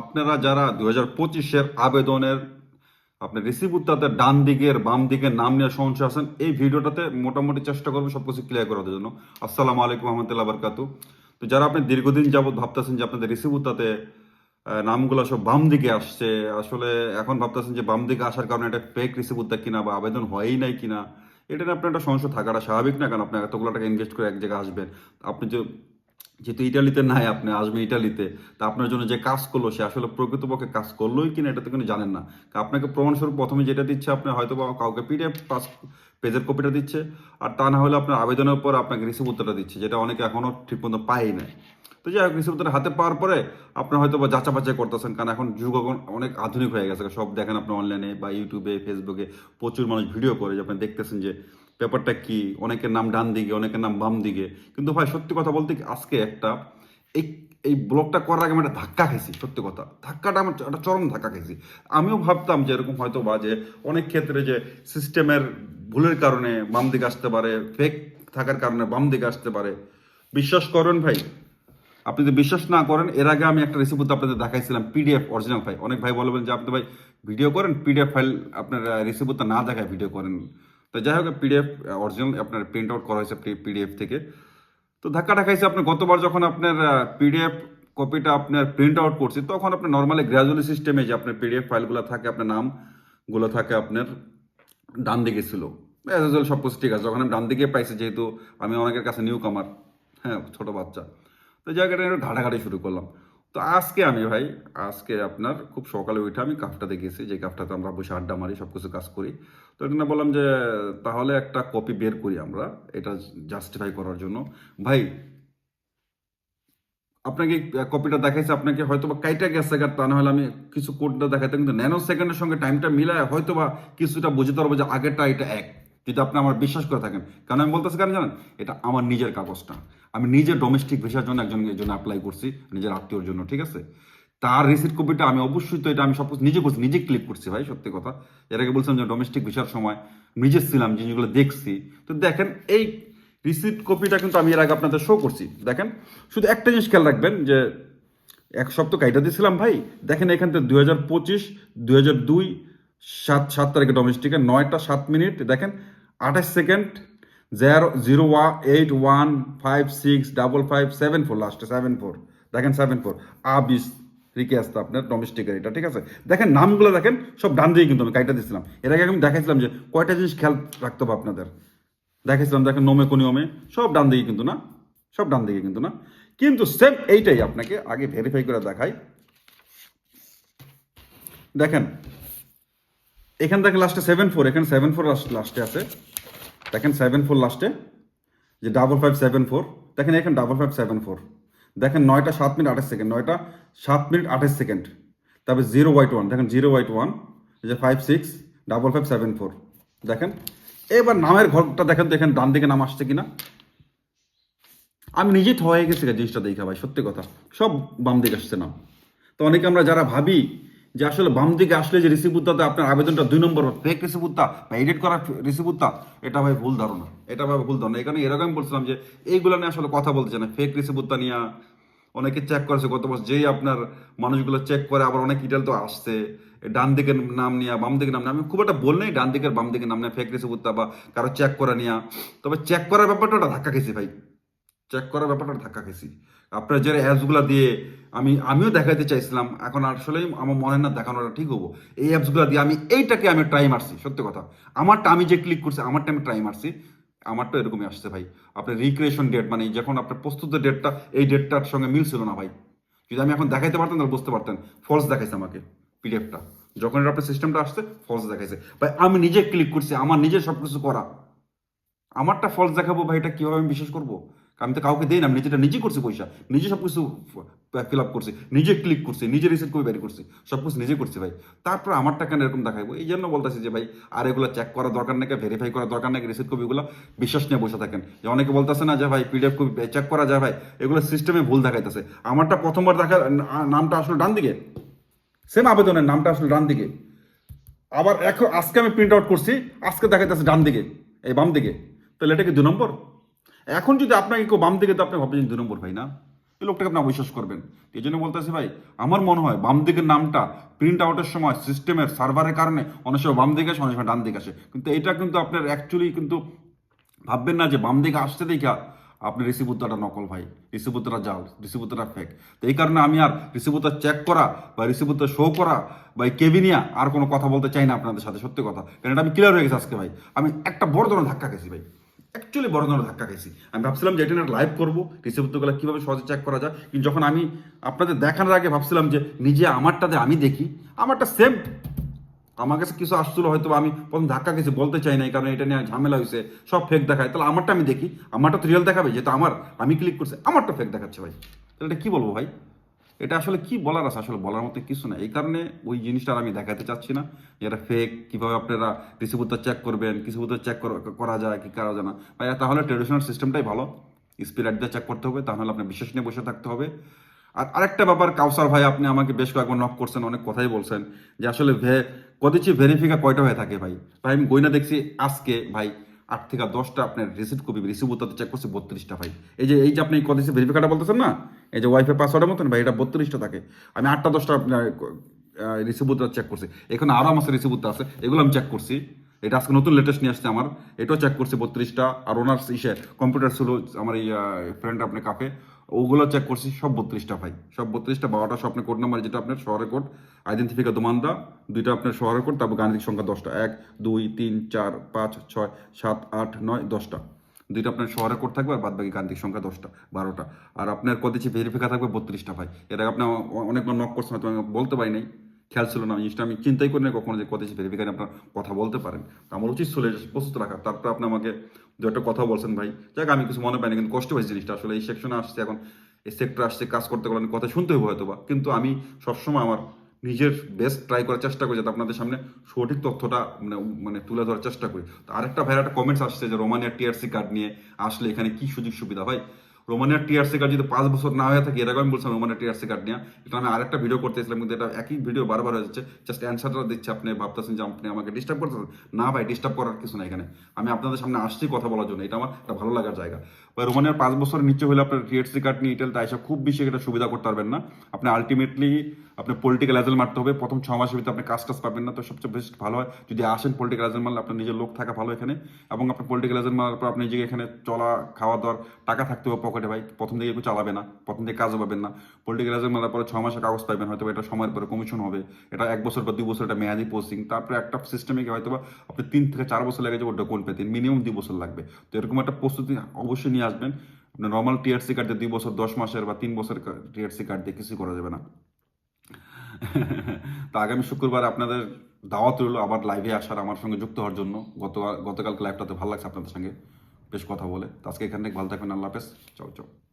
আপনারা যারা দুই হাজার পঁচিশের আবেদনের আপনার রিসিভ উত্তাদের ডান দিকের, বাম দিকের নাম নিয়ে সমস্যা আছেন, এই ভিডিওটাতে মোটামুটি চেষ্টা করব সব কিছু ক্লিয়ার করার জন্য। আসসালামু আলাইকুম রহমতুল্লাহ বারকাতু। তো যারা আপনি দীর্ঘদিন যাবৎ ভাবতেছেন যে আপনাদের রিসিভ উত্তাতে নামগুলো সব বাম দিকে আসছে, আসলে এখন ভাবতেছেন যে বাম দিকে আসার কারণে এটা ফেক রিসিভ উত্তাক কিনা বা আবেদন হয়ই নাই কিনা, এটা নিয়ে আপনার একটা সমস্যা থাকাটা স্বাভাবিক না, কারণ আপনি এতগুলো টাকা ইনভেস্ট করে এক জায়গায় আসবেন। আপনি যে যেহেতু ইটালিতে নাই আপনি, আসবেন ইটালিতে, তা আপনার জন্য যে কাজ করল, সে আসলে প্রকৃতপক্ষে কাজ করলোই কিনা এটা তো কিন্তু জানেন না। আপনাকে প্রমাণস্বরূপ প্রথমে যেটা দিচ্ছে, আপনি হয়তো বা কাউকে পিডিএফ পাস পেজের কপিটা দিচ্ছে, আর তা না হলে আপনার আবেদনের পর আপনাকে রিসিভ উত্তরটা দিচ্ছে, যেটা অনেকে এখনও ঠিকমতো পায়ই নাই। তো যাই হোক রিসিভ হাতে পাওয়ার পরে আপনার হয়তো বা যাচা বাছাই করতেছেন, কারণ এখন যুগ এখন অনেক আধুনিক হয়ে গেছে। সব দেখেন আপনি অনলাইনে বা ইউটিউবে ফেসবুকে প্রচুর মানুষ ভিডিও করে, যে আপনি দেখতেছেন যে ব্যাপারটা কি? অনেকের নাম ডান দিকে, অনেকের নাম বাম দিকে। কিন্তু ভাই, সত্যি কথা বলতে আজকে একটা, এই এই ব্লগটা করার আগে আমি একটা ধাক্কা খেয়েছি, সত্যি কথা। ধাক্কাটা আমার একটা চরম ধাক্কা খেয়েছি। আমিও ভাবতাম যে এরকম হয়তো বা যে অনেক ক্ষেত্রে যে সিস্টেমের ভুলের কারণে বাম দিকে আসতে পারে ফেক থাকার কারণে বাম দিকে আসতে পারে। বিশ্বাস করেন ভাই, আপনি যদি বিশ্বাস না করেন, এর আগে আমি একটা রেসিপি আপনাদের দেখাইছিলাম পিডিএফ অরিজিনাল ফাইল অনেক ভাই বলবেন যে, আপনি ভাই ভিডিও করেন পিডিএফ ফাইল আপনার রেসিপিটা না দেখায় ভিডিও করেন। তো যাই হোক পিডিএফ অরিজিনাল আপনার প্রিন্ট আউট করা হয়েছে পিডিএফ থেকে। তো ধাক্কা দেখাইছে আপনার গতবার যখন আপনার পিডিএফ কপিটা আপনার প্রিন্ট আউট করছি, তখন আপনার নর্মালি গ্র্যাজুয়ালি সিস্টেমে যে আপনার পিডিএফ ফাইলগুলো থাকে, আপনার নামগুলো থাকে আপনার, ডান দিকে ছিল। অ্যাজ সব কিছু ঠিক আছে। যখন আমি ডান দিকে পাইছি, যেহেতু আমি অনেকের কাছে নিউ কামার হ্যাঁ ছোটো বাচ্চা। তো জায়গাটা একটু ঘাটাঘাটি শুরু করলাম। তো আজকে আমি ভাই, আজকে আপনার খুব সকালে উঠে আমি কাফটাতে গেছি যে কাফটাতে আমরা বসে আড্ডা মারি সব কিছু কাজ করি। তো এখানে বললাম যে, তাহলে একটা কপি বের করি আমরা, এটা জাস্টিফাই করার জন্য। ভাই, আপনাকে কপিটা দেখাইছে, আপনাকে হয়তো বা কাইটা গেছে তা না হলে আমি কিছু কোডটা দেখাইতে কিন্তু ন্যানো সেকেন্ডের সঙ্গে টাইমটা মিলায় হয়তো বা কিছুটা বুঝতে পারব যে আগেরটা এটা এক। যদি আপনি আমার বিশ্বাস করে থাকেন। কারণ আমি বলতেছি কেন জানেন? এটা আমার নিজের কাগজটা। আমি নিজে ডোমেস্টিক ভিসার জন্য একজনের জন্য অ্যাপ্লাই করছি, নিজের আত্মীয়র জন্য, ঠিক আছে? তার রিসিট কপিটা আমি অবশ্যই তো এটা আমি সব নিজে করছি, নিজে ক্লিক করছি ভাই, সত্যি কথা। এর আগে বলছিলাম যে ডোমেস্টিক ভিসার সময় নিজে ছিলাম, জিনিসগুলো দেখছি। তো দেখেন, এই রিসিপ্ট কপিটা কিন্তু আমি এর আগে আপনাদের শো করছি। দেখেন, শুধু একটা জিনিস খেয়াল রাখবেন যে এক সপ্তাহ কাইটা দিয়েছিলাম ভাই, দেখেন এখান থেকে দুই হাজার পঁচিশ, দুই হাজার দুই, সাত সাত তারিখে ডোমেস্টিকে নয়টা, সাত মিনিট, দেখেন, আঠাশ second zero zero eight one five six double five seven four লাস্টে সেভেন ফোর দেখেন সেভেন ফোর আ বিশ রিকে আসতে আপনার ডোমেস্টিকের এটা ঠিক আছে? দেখেন নামগুলো দেখেন, সব ডান দিয়ে কিন্তু আমি কাইটা দিয়েছিলাম। এর আগে আমি দেখাইছিলাম যে কয়টা জিনিস খেয়াল রাখতে হবে আপনাদের। দেখাইছিলাম, দেখেন নোমে কোনিয়মে, সব ডান দিকে কিন্তু না, সব ডান দিকে কিন্তু না। কিন্তু সেম এইটাই আপনাকে আগে ভেরিফাই করে দেখাই। দেখেন, এখান থেকে লাস্টে সেভেন ফোর এখানে সেভেন ফোর লাস্টে আছে। দেখেন সেভেন ফোর লাস্টে যে ডাবল ফাইভ সেভেন ফোর দেখেন এখানে ডাবল ফাইভ সেভেন ফোর দেখেন নয়টা সাত মিনিট আঠাশ সেকেন্ড, নয়টা সাত মিনিট আঠাশ সেকেন্ড। তারপরে জিরো ওয়াইট ওয়ান দেখেন জিরো ওয়াইট ওয়ান যে five six double five seven four দেখেন, এবার নামের ঘরটা দেখেন তো এখানে ডান দিকে নাম আসছে কিনা। আমি নিজেই হয়ে গেছি জিনিসটা দেখা ভাই, সত্যি কথা। সব বাম দিকে আসছে নাম। তো অনেকে আমরা যারা ভাবি যে আসলে বাম দিকে আসলে যে রিসিভ উত্তাতে আপনার আবেদনটা দুই নম্বর ফেক রিসিভ উত্তা বা এডিট করা রিসিভ উত্তা এটা ভাই ভুল ধারণা। এটা ভাই ভুল ধারণা। এখানে এরকম বলছিলাম যে এইগুলো নিয়ে আসলে কথা বলছে না। ফেক রিসিভ উত্তা নিয়ে অনেকে চেক করেছে। গত বছর যেই আপনার মানুষগুলো চেক করে, আবার অনেক ইটেল তো আসছে। ডান দিকের নাম নিয়ে, বাম দিকের নাম নিয়ে, আমি খুব একটা বললেই ডান দিকের, বাম দিকের নাম নিয়ে ফেক রিসিভ উত্তা বা কারও চেক করা নিয়ে। তবে চেক করার ব্যাপারটা ওটা ধাক্কা খেয়েছি ভাই। চেক করার ব্যাপারটা ধাক্কা খেয়েছি। আপনার যে অ্যাপসগুলো দিয়ে আমি, আমিও দেখাতে চাইছিলাম, এখন আসলেই আমার মনে না দেখানোটা ঠিক হব। এই অ্যাপসগুলো দিয়ে আমি, এইটাকে আমি ট্রাই মারছি, সত্যি কথা। আমারটা আমি যে ক্লিক করছি, আমারটা আমি ট্রাই মারছি, আমারটা এরকমই আসছে ভাই। আপনার রিক্রিয়েশন ডেট মানে যখন আপনার প্রস্তুত ডেটটা এই ডেটটার সঙ্গে মিল ছিল না ভাই। যদি আমি এখন দেখাইতে পারতাম, তাহলে বুঝতে পারতেন ফলস দেখাইছে আমাকে পিডিএফটা যখন এটা আপনার সিস্টেমটা আসছে ফলস দেখাইছে। ভাই, আমি নিজে ক্লিক করছি, আমার নিজে সব কিছু করা। আমারটা ফলস দেখাবো ভাই, এটা কীভাবে আমি বিশ্বাস করব? আমি তো কাউকে দিই না, আমি নিজেটা নিজে করছি পয়সা। নিজে সব কিছু ফিল আপ করছি, নিজে ক্লিক করছি, নিজে রিসেট করে বের করছি, সব কিছু নিজে করছি ভাই। তারপর আমারটা কেন এরকম দেখাবো এই জন্য বলতেছি যে ভাই, আর এগুলো চেক করার দরকার নাকি ভেরিফাই করার দরকার নাকি রিসিট কপিগুলো বিশ্বাস নিয়ে বসে থাকেন। যে অনেকে বলতেছে না যে ভাই পিডিএফ কপি চেক করা যায় ভাই, এগুলো সিস্টেমে ভুল দেখাইতেছে। আমারটা প্রথমবার দেখা নামটা আসলে ডান দিকে। সেম আবেদনের নামটা আসলে ডান দিকে। আবার এখন, আজকে আমি প্রিন্ট আউট করছি, আজকে দেখাইতেছে ডান দিকে, এই বাম দিকে। তাহলে এটা কি দু নম্বর? এখন যদি আপনাকে কেউ বাম দিকে, তো আপনি ভাবছেন দু নম্বর ভাই না? এই লোকটাকে আপনি অবিশ্বাস করবেন। এই জন্য বলতেছি ভাই, আমার মনে হয় বাম দিকের নামটা প্রিন্ট আউটের সময় সিস্টেমের সার্ভারের কারণে অনেক সময় বাম দিকে আসে, অনেক সময় ডান দিকে আসে। কিন্তু এটা কিন্তু আপনার অ্যাকচুয়ালি কিন্তু ভাববেন না যে বাম দিকে আসতে দেখা আপনি ঋষিপুত্রটা নকল ভাই। ঋষিপুত্রটা জাল ঋষিপুত্রটা ফেক তো এই কারণে আমি আর ঋষিপুত্র চেক করা বা ঋষিপুত্র শো করা বা কেবিনিয়া আর কোনো কথা বলতে চাই না আপনাদের সাথে, সত্যি কথা। কারণ এটা আমি ক্লিয়ার হয়ে গেছি আজকে ভাই। আমি একটা বড় ধরনের ধাক্কা খেয়েছি ভাই। অ্যাকচুয়ালি বড় ধরনের ধাক্কা খেয়েছি আমি ভাবছিলাম যে এটা লাইভ করব ঋষিপুত্রগুলো কীভাবে সহজে চেক করা যায়। কিন্তু যখন আমি আপনাদের দেখানোর আগে ভাবছিলাম যে নিজে আমারটাতে আমি দেখি, আমারটা সেম আমার কাছে কিছু আসছিল, হয়তো আমি প্রথম ধাক্কা কিছু বলতে চাই না কারণ এটা নিয়ে ঝামেলা হয়েছে সব ফেক দেখায়। তাহলে আমারটা আমি দেখি, আমারটা তো রিয়েল দেখাবে যেটা আমার, আমি ক্লিক করছি, আমারটা ফেক দেখাচ্ছে ভাই। তাহলে এটা কি বলব ভাই? এটা আসলে কি বলার আছে? আসলে বলার মতো কিছু না। এই কারণে ওই জিনিসটা আমি দেখাতে চাচ্ছি না এটা ফেক কীভাবে আপনারা রিসিভুত্তর চেক করবেন রিসিভুত্তর চেক করা যায় কি করা যায় না। ভাই তাহলে ট্রেডিশনাল সিস্টেমটাই ভালো। স্পিরিট দিয়ে চেক করতে হবে, তাহলে আপনার বিশ্বাস নিয়ে বসে থাকতে হবে। আর আরেকটা ব্যাপার, কাউসার ভাই, আপনি আমাকে বেশ কয়েকবার নক করছেন, অনেক কথাই বলছেন যে আসলে ভে, কদিচ্ছি ভেরিফিকা কয়টা হয়ে থাকে ভাই? ভাই, আমি গইনা দেখছি আজকে, ভাই। আট থেকে দশটা আপনার রিসিভ কপি রিসিভ উত্তর চেক করছে, বত্রিশটা ভাই এই যে এই যে আপনি কদিন ভেরিফিকাটা বলতেছেন না? এই যে ওয়াইফাই পাসওয়ার্ডের মতন, ভাই, এটা বত্রিশটা থাকে। আমি আটটা, দশটা আপনার রিসিভ উত্তর চেক করছি। এখানে আরও আমার রিসিভ উত্তর আছে, এগুলো আমি চেক করছি। এটা আজকে নতুন লেটেস্ট নিয়ে আসছে আমার। এটাও চেক করছি বত্রিশটা। আর ওনার ইসে কম্পিউটার ছিল আমার এই ফ্রেন্ড আপনি কাপে ওগুলো চেক করছি, সব বত্রিশটা ভাই সব বত্রিশটা, বারোটা স্বপ্নে কোড নাম্বার যেটা আপনার শহরের কোড আইডেন্টিফিকা দোমান্দা, দুইটা আপনার শহরের কোড তারপর গাণিতিক সংখ্যা দশটা। এক, দুই, তিন, চার, পাঁচ, ছয়, সাত, আট, নয়, দশটা। দুইটা আপনার শহরের কোড থাকবে আর বাদ বাকি গাণিতিক সংখ্যা দশটা, বারোটা। আর আপনার কদিচ্ছি ভেরিফিকা থাকবে বত্রিশটা ভাই এটা আপনার অনেকবার নক করছেন আমি বলতে পারি নাই। খেয়াল ছিল না জিনিসটা আমি চিন্তাই করি না কখনো যে কদিচ্ছি ভেরিফিকারে আপনার কথা বলতে পারেন। আমার উচিত ছিল প্রস্তুত রাখা। তারপর আপনি আমাকে দু একটা কথা বলছেন ভাই। যাক, আমি কিছু মনে পাইনি, কিন্তু কষ্ট হয়েছে জিনিসটা। আসলে এই সেকশনে আসছে, এখন এই সেক্টর আসছে, কাজ করতে গেলে কথা শুনতে হবে হয়তো বা কিন্তু আমি সবসময় আমার নিজের বেস্ট ট্রাই করার চেষ্টা করি, যাতে আপনাদের সামনে সঠিক তথ্যটা মানে মানে তুলে ধরার চেষ্টা করি। তো আরেকটা ভাইয়ের একটা কমেন্টস আসছে যে রোমানিয়ার টিআরসি কার্ড নিয়ে আসলে এখানে কি সুযোগ সুবিধা ভাই রোমানিয়ার টিআরসি কার্ড যদি পাঁচ বছর না হয়ে থাকে এরকম আমি বলছিলাম রোমানিয়ার টিআরসি কার্ড নিয়ে। এটা আমি আরেকটা ভিডিও করতে এসেছিলাম কিন্তু এটা একই ভিডিও বারবার হয়ে যাচ্ছে জাস্ট অ্যান্সারটা দিচ্ছে আপনি, ভাবতেছেন যে আপনি আমাকে ডিস্টার্ব করতেছেন। না ভাই ডিস্টার্ব করার কিছু না এখানে। আমি আপনাদের সামনে আসছি কথা বলার জন্য। এটা আমার একটা ভালো লাগার জায়গা। ভাই রোমানিয়ার পাঁচ বছরের নিচে হলে আপনার টিআরসি কার্ড নিয়ে ইটেলটা এসব খুব বেশি এটা সুবিধা করতে পারবেন না। আপনি আলটিমেটলি আপনি পলিটিক্যাল এজেল মারতে হবে। প্রথম ছ মাসের ভিতরে আপনি কাজ টাজ পাবেন না, তো সবচেয়ে বেস্ট ভালো হয়। যদি আসেন পলিটিক্যাল এজেন্ট মারলে আপনার নিজের লোক থাকা ভালো এখানে। এবং আপনার পলিটিক্যাল এজেন্ট মারার পর আপনি নিজেকে এখানে চলা, খাওয়া দাওয়ার টাকা থাকতে হবে পকেটে ভাই। প্রথম দিকে কেউ চালাবে না, প্রথম দিকে কাজও পাবেন না। পলিটিক্যাল এজেন্ট মারার পরে ছ মাসের কাগজ পাবেন হয়তো এটা সময়ের পরে কমিশন হবে। এটা এক বছর বা দুই বছর এটা মেয়াদি পোস্টিং তারপরে একটা সিস্টেমে হয়তো বা আপনি তিন থেকে চার বছর লেগে যাবে ডকুমেন্ট পেতে। মিনিমাম দুই বছর লাগবে। তো এরকম একটা প্রস্তুতি অবশ্যই নিয়ে আসবেন। নর্মাল টিআরসি কার্ড দিয়ে দুই বছর, দশ মাসের বা তিন বছর টিআরসি কার্ড দিয়ে কিছু করা যাবে না। তো আগামী শুক্রবার আপনাদের দাওয়াত রইল আবার লাইভে আসার, আমার সঙ্গে যুক্ত হওয়ার জন্য। গত গতকালকে লাইভটাতে ভালো লাগছে আপনাদের সঙ্গে বেশ কথা বলে। তো আজকে এখানে ভালো থাকবেন, আল্লাহ হাফেজ। চাও চাও।